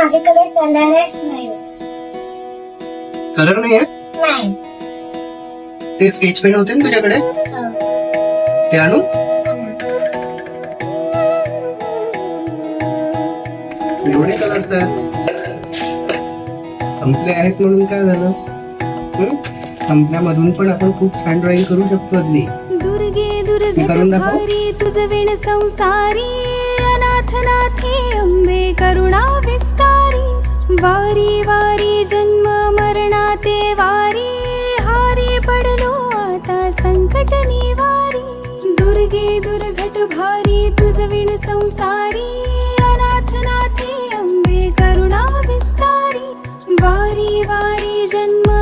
माझ्याकडे कलरच नाही. कलर नाही आहे नाही. ते स्केच पेन होते ना तुझ्याकडे? हो. ते आणू एवढे कलर्स आहेत. संपले आहेत म्हणून काय झालं? हं? संपल्यामधून पण आपण खूप छान ड्रॉइंग करू शकतो अगदी. दुर्गे दुर्गत करून दाखव. भारी तुझ विण संसारी अनाथ नाथे अंबे वारी वारी जन्म मरणाते वारी. हारी पडलो आता संकट निवारी दुर्गे दुर्घट भारी तुझविण संसारी. अनाथ नाथी अंबे करुणा विस्तारी. वारी वारी जन्म